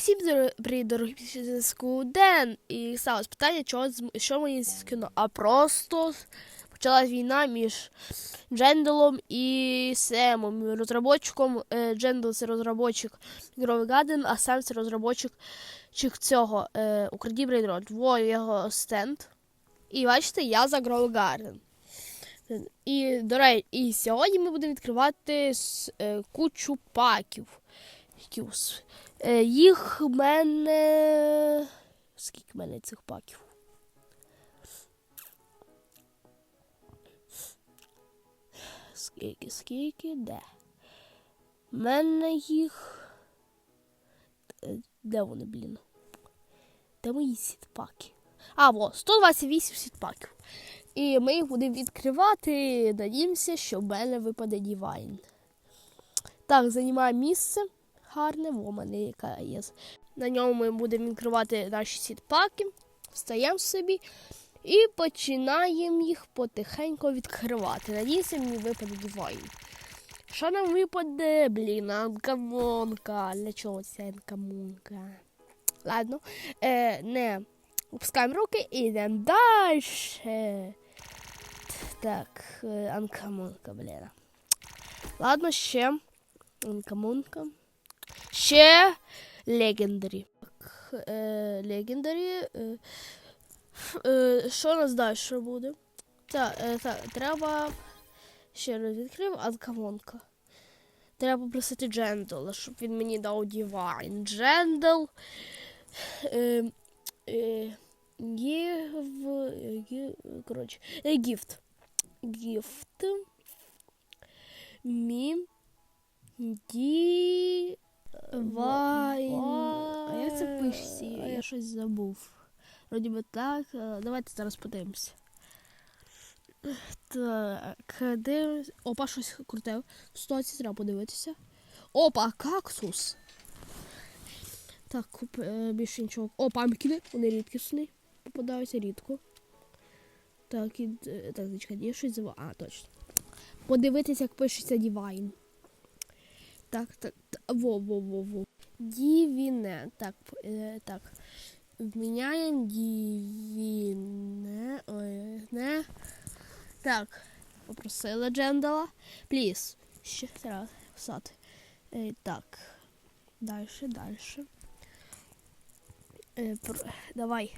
всім привіт, дорогі Ден. І сталося питання, чого, що мені з кіно. А просто почалась війна між Дженделом і Семом, розробочиком. Е, Джендел це розробочик Гровий Гаден, а Сем це розробочик цього е, Украді Брейдрот. Во його стенд. І бачите, я за Гровий Гаден. І, до речі, і сьогодні ми будемо відкривати е, кучу паків. Е, їх в мене. Скільки в мене цих паків? Скільки, скільки, де? В мене їх. Е, Де вони, блін? Де мої сітпаки? А, во, 128 сітпаків. І ми їх будемо відкривати. Надіємося, що в мене випаде Дівайн. Так, займає місце гарне, во мене яка є. На ньому ми будемо відкривати наші сітпаки, встаємо собі і починаємо їх потихеньку відкривати. Надіюся, мені випаде дивайн. Що нам випаде? Блін, анкамонка. Для чого ця анкамонка? Ладно, е, не опускаємо руки і йдемо далі. Так, е, анкамонка, блін. Ладно, ще анкамонка. Ще легендарі. Е, легендарі. Е, е, що нас далі буде? Так, так, треба. Ще раз відкрив анкамонка. Треба попросити Джендела, щоб він мені дав дівайн. Джендел. Е, коротше, е, гіфт. Гіфт. Мі. Ді. Вайн. А як це пишеться? Я щось забув. Вроді би так. Е, Давайте зараз подивимося. Так, дивимось. Опа, щось круте. В ситуації треба подивитися. Опа, кактус. Так, куп, е, більше нічого. О, пампкіни, вони рідкісні. Попадаються рідко. Так, і так, зачекай, я щось забув. А, точно. Подивитися, як пишеться Divine. Так, так, та- во, во, во, во. Дівіне. Так, е, так. Вміняємо дівіне. Ой, не. Так. Попросила Джендала. Пліс. Ще треба писати. Е, так. Дальше, дальше. Е, пр... Давай.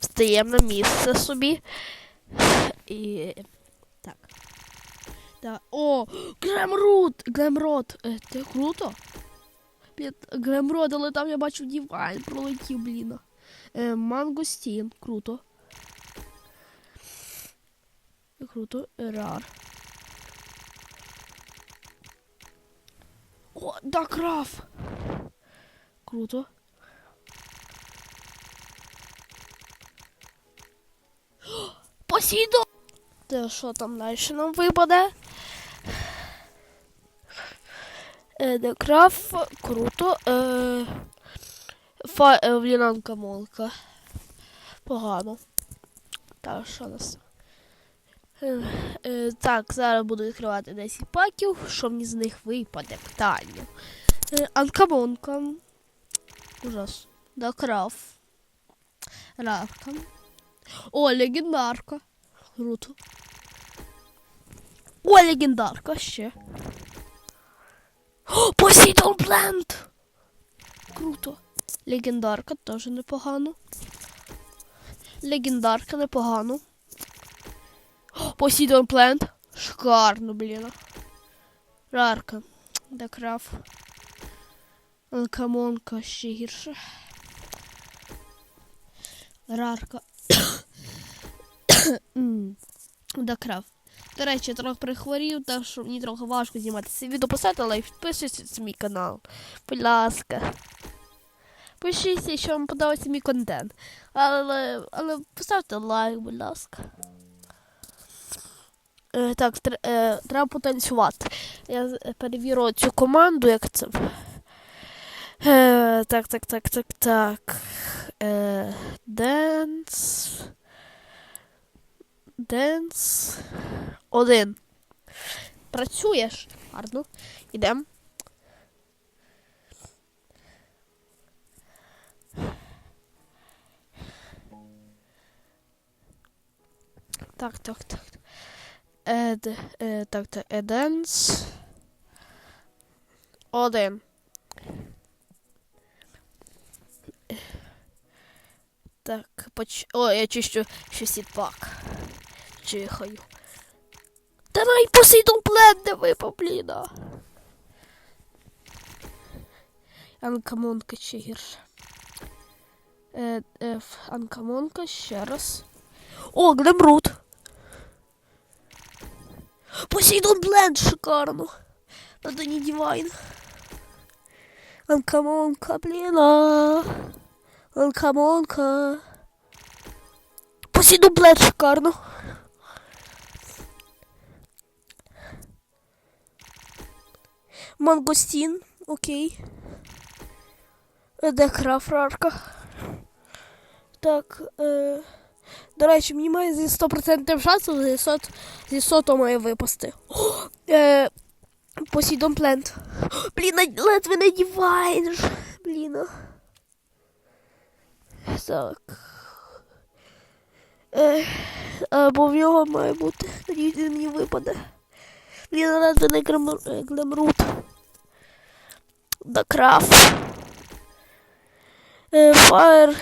Встаємо на місце собі. І. Да. О! Гремрут! Гремрот! Е, Це круто. Під- Гремрот, але там я бачу Дівайн пролетів, блін. Е, Мангостін. Круто. Круто. Рар. О, да, краф! Круто. О, Посейдон! Та що там далі нам випаде? Краф, круто. Е, фа, е, влінанка молка. Погано. Так, що у нас? Е, е, так, зараз буду відкривати 10 паків. Що мені з них випаде? Питання. Е, анкамонка. Ужас. Да, краф. Рарка. О, легендарка. Круто. О, легендарка ще. Посейдон Плент! Круто. Легендарка теж непогано. Легендарка непогано. Посейдон Плент. Шикарно, блін. Рарка. Декраф. Камонка ще гірше. Рарка. Декраф. До речі, трохи прихворів, так що мені трохи важко знімати це відео. Поставте лайк, підписуйтесь на мій канал. Будь ласка. Пишіть, якщо вам подобається мій контент. Але, але поставте лайк, будь ласка. Е, так, тр, е, треба потанцювати. Я перевірю цю команду, як це. Е, так, так, так, так, так. Е, денс. Денс. Один. Працюєш. Гарно. Ідем. Так, так, так. Ед, е, так, так, еденс. Один. Так, поч... О, я чищу ще сітпак. Чихаю. Та най посейдон плен не випав, бліна. Анкамонка ще гірше. Е, е, анкамонка ще раз. О, Глемрут. Посейдон Бленд шикарно. Надо не Дивайн. Анкамонка, блин. а. Анкамонка. Посейдон Бленд шикарно. Мангостін, окей. Де крафрарка. Так, е... До речі, мені має зі 100% шансу зі сот, зі сото має випасти. О, е, Посейдон Плент. Блін, ледве не дівайн. Блін. Так. Е, або в нього має бути. Надіюсь, мені випаде. А грам- е, глемрут. Да крафт. Е, Fire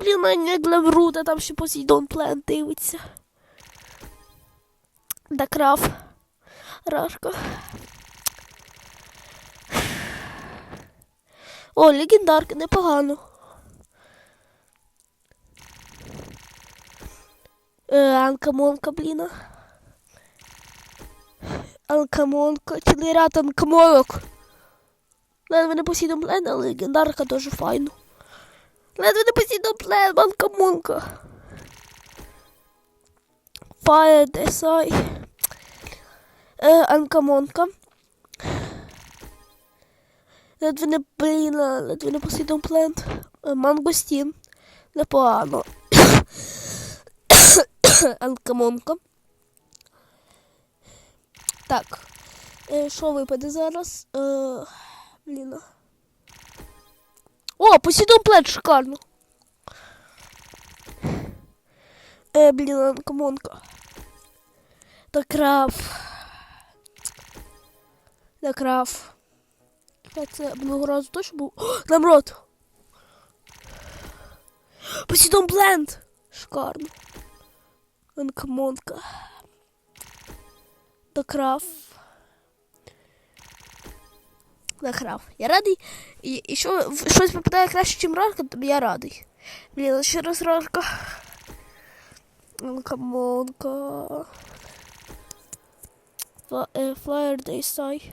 Блін, а не глемрута, там ще Посейдон Плен дивиться. Да крав. Рашка. О, легендарка, непогано. Анкамонка, блін. Анкамонка, цілий ряд анкамонок. Ледве не Посейдон Плен, але легендарка дуже файно. Ледве не Посейдон Плен, Анкамонка. Fire DSI. Е, Анкамонка. Ледве не блін, ледве не Посейдон Плент. Е, Мангостін. Непогано. Анкамонка. Так. Е, Що випаде зараз? Е, блін. О, Посейдон Плент шикарно. Е, блін, анкамонка. Да крав. Да крав. Це минулого разу точно був. О. Посейдон Бленд. Шикарно. Анкамонка. Да крав. Да. Я радий. І, і що щось попадає краще, ніж рарка, то я радий. Блін, ще раз рарка. Анкамонка. Фла- е, Flyer Daysai.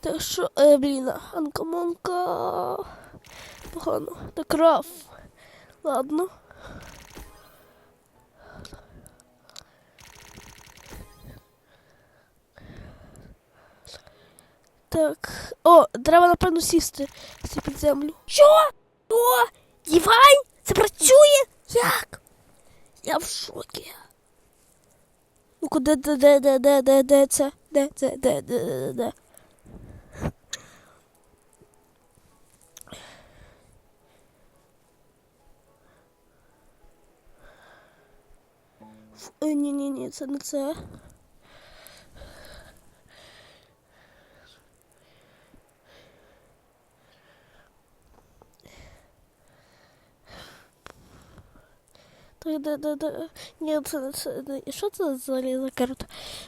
Так що, е, блін, анкамонка. Погано. Докраф. Ладно. Так. О, треба, напевно, сісти. Сісти під землю. Що? О, Дівайн? Це працює? Як? Я в шокі. Ну-ка, де, де, де, де, де, де, де це? Де це, де, де, де, де? Ф- е, Ні, ні, ні, це не це. Так, да, да, да. Ні, це не це. не- і Що це взагалі за карта?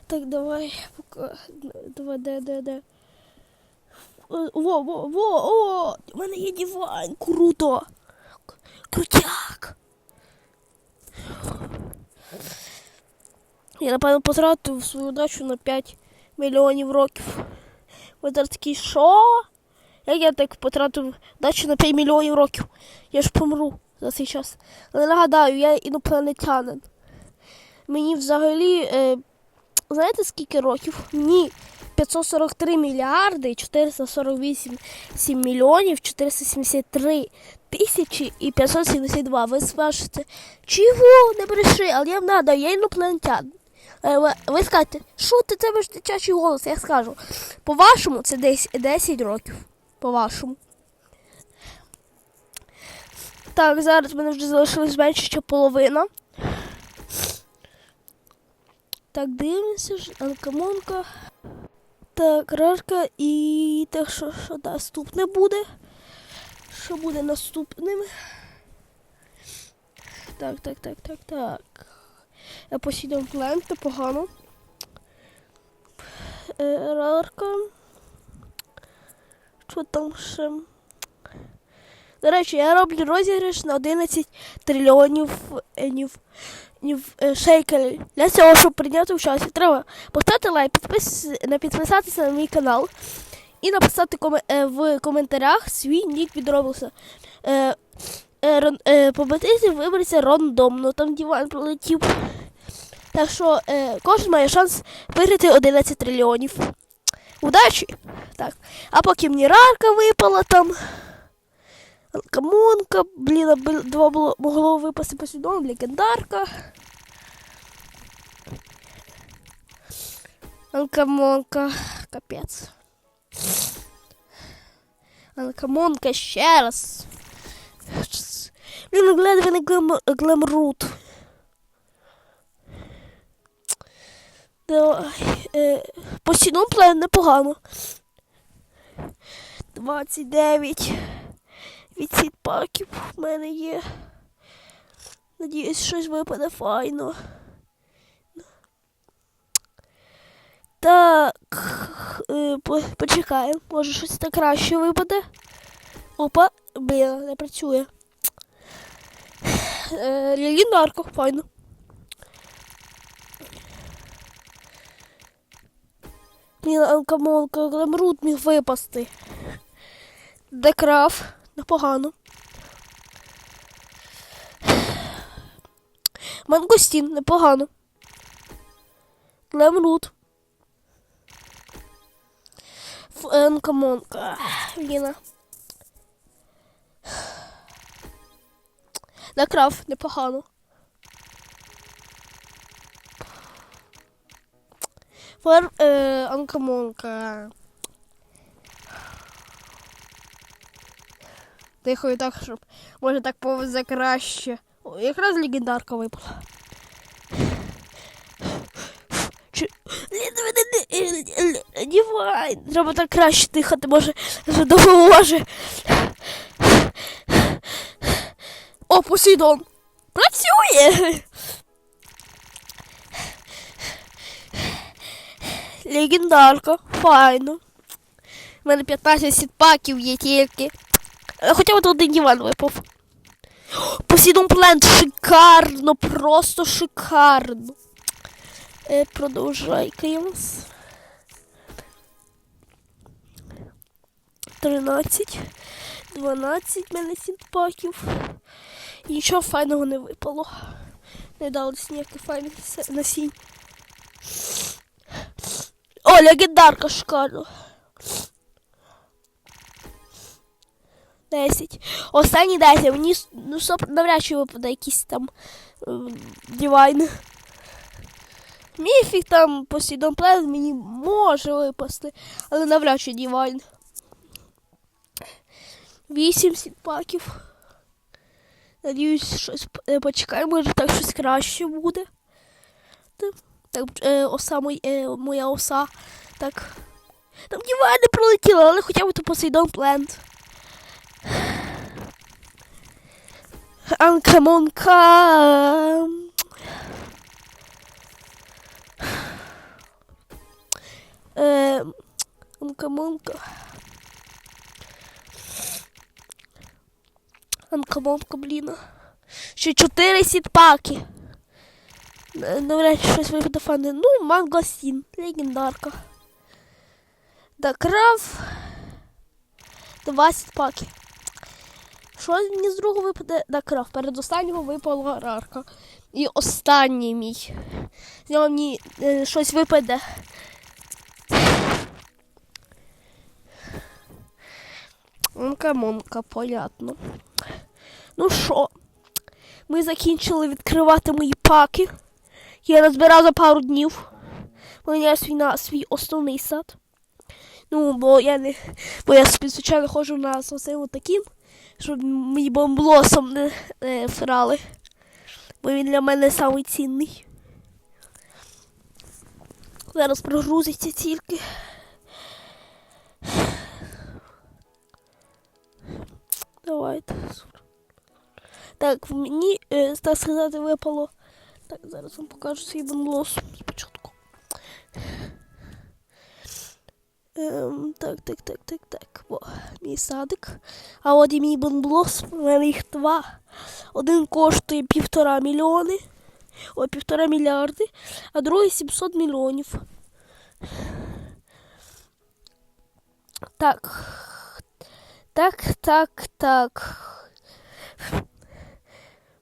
Так, давай. пока- Давай, де, де, де. Е, Во, во, во, о! У мене є диван, круто! Я, напевно, потратив свою дачу на 5 мільйонів років. Ви зараз такі, що? Як я так потратив дачу на 5 мільйонів років? Я ж помру за цей час. Але нагадаю, я інопланетянин. Мені взагалі, е, знаєте скільки років? Ні. 543 мільярди 448 7 мільйонів 473 тисячі і 572. Ви скажете, чого? Не бреши, але я вам нагадаю, я інопланетян. Е, ви- скажете, що ти тебе ж дитячий голос? Я скажу. По-вашому, це десь 10 років. По-вашому. Так, зараз мене вже залишилось менше, що половина. Так, дивимося ж, Анкамонка. Так, рарка і так, що, що наступне буде? Що буде наступним? Так, так, так, так, так. Посідом плент, непогано. Е, Рарка. Що там ще? До речі, я роблю розіграш на 11 трильйонів е, е, шейкелів. Для цього, щоб прийняти участь, треба поставити лайк, підпис, підписатися на мій канал і написати коме, е, в коментарях свій нік від Роблокса. Е, е, е, по батизі вибереться рандомно, там диван прилетів. Так що е, кожен має шанс виграти 11 трильйонів. Удачі! Так. А поки мені рарка випала там. Камонка, блін, два було, могло випасти послідовно, легендарка. Анкамонка, капець. Анкамонка ще раз. Блін, ледве не глем, глемрут. Давай. Е, Постійно плен непогано. 29 від сітпаків в мене є. Надіюсь, щось випаде файно. Так. Е, почекаємо. Може щось так краще випаде. Опа, блін, не працює. Е, Легендарка, файно. Блін, алкамолка, глемрут міг випасти. Декраф, непогано. Мангостін, непогано. Глемрут. Фенкамонка. Ліна. Декраф, непогано. Фер, е, анкамонка. Тихо і так, щоб може так повезе краще. О, якраз легендарка випала. Дівай, треба так краще дихати, може, допоможе. О, Посейдон! Працює! Легендарка, файно. У мене 15 сітпаків є тільки. Е, Хоча от один диван випав. Посідом плент шикарно, просто шикарно. Е, продовжай Каємс. 13, 12 в мене сітпаків. І нічого файного не випало. Не дали ніяких файних насінь. Легендарка шикарно. 10. Останні 10. Мені ну, стоп, навряд чи випаде якийсь там ем, дівайн. Міфік там Посейдон Плен мені може випасти, але навряд чи дівайн. 8 сітпаків. Надіюсь, щось е, почекаємо, може так щось краще буде. Та- Так, е, оса мой, е, моя оса. Так. Там дівайн не пролетіла, але хоча б то Посейдон Плент. Анкамонка. Е, Анкамонка. Анкамонка, блін. Ще чотири сітпаки. Е, Навряд чи щось випаде фани. Ну, Мангосін. Легендарка. Дакраф. Два сітпаки. Що мені з другого випаде Дакраф? Перед останнього випала рарка. І останній мій. З нього мені е, щось випаде. Монка, монка, понятно. Ну що, ми закінчили відкривати мої паки. Я розбирав за пару днів. Поміняв свій на свій основний сад. Ну, бо я не. Бо я звичайно ходжу на зовсім таким, щоб мій бомблосом не, не всрали. Бо він для мене самий цінний. Зараз прогрузиться тільки. Давайте. Так, мені, е, так сказати, випало. Так, зараз вам покажу свій бомблос спочатку. Ем, так, так, так, так, так. О, мій садик. А от і мій бонблос, у мене їх два. Один коштує півтора мільйони. Ой, півтора мільярди, а другий 700 мільйонів. Так. Так, так, так.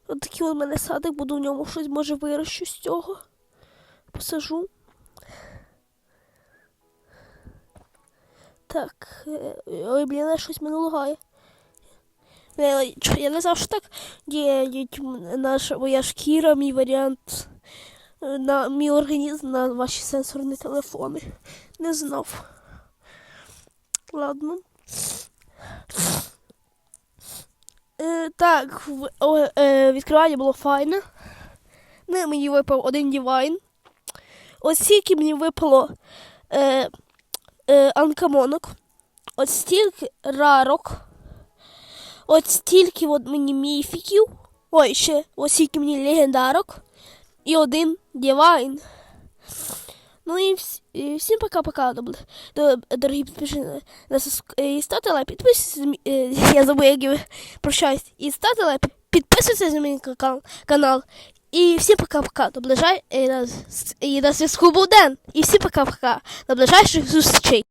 От такий у мене садик, буду в ньому щось може вирощу з цього. Посажу. Так. е, Ой, блін, щось мене лагає. Е, Я не що так діють наша моя шкіра, мій варіант е, на мій організм на ваші сенсорні телефони. Не знав. Ладно. Е, так, о, е, відкривання було файне. Не, мені випав один дівайн. Ось стільки мені випало е, е, анкамонок. От стільки рарок. От стільки от мені міфіків. Ой, ще ось стільки мені легендарок. І один дівайн. Ну і, вс- і всім пока-пока, дорогі. Нас- І ставте лайк, підписуйтесь. е, Я забув, як прощаюсь. І ставте лайк, підписуйтесь на мій ка- канал. І всім пока-пока. До ближай... І на зв'язку був Ден. І всім пока-пока. До ближайших зустрічей.